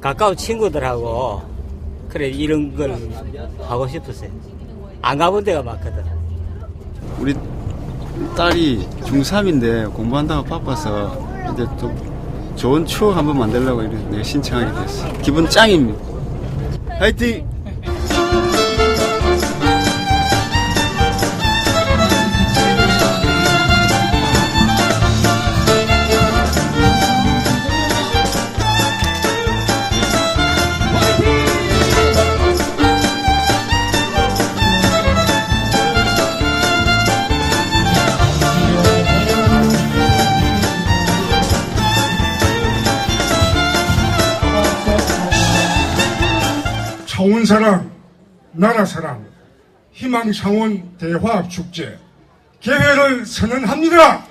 가까운 친구들하고 그래 이런 걸 하고 싶었어요. 안 가본 데가 많거든. 우리 딸이 중3인데 공부한다고 바빠서 이제 좀 좋은 추억 한번 만들려고 이렇게 신청하게 됐어. 기분 짱입니다. 화이팅! 창원사랑, 나라 사랑, 희망 창원 대화학축제 개회를 선언합니다.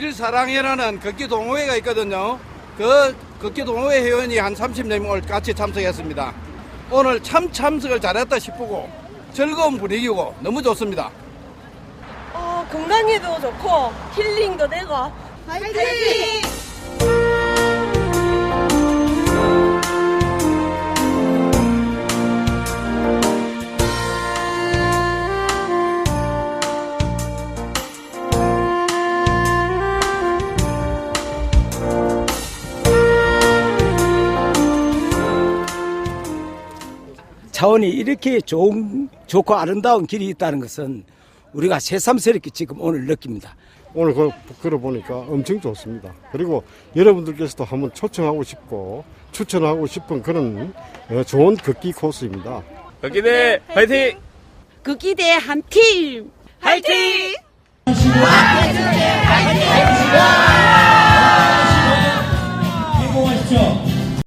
길 사랑회라는 걷기 동호회가 있거든요. 그 걷기 동호회 회원이 한 30명 같이 참석했습니다. 오늘 참 참석을 잘했다 싶고 즐거운 분위기고 너무 좋습니다. 어, 건강에도 좋고 힐링도 되고 화이팅! 차원이 이렇게 좋은, 좋고 아름다운 길이 있다는 것은 우리가 새삼스럽게 지금 오늘 느낍니다. 오늘 그 걸어보니까 엄청 좋습니다. 그리고 여러분들께서도 한번 초청하고 싶고 추천하고 싶은 그런 어, 좋은 걷기 코스입니다. 걷기대 파이팅! 극기대 한 팀! 화이팅!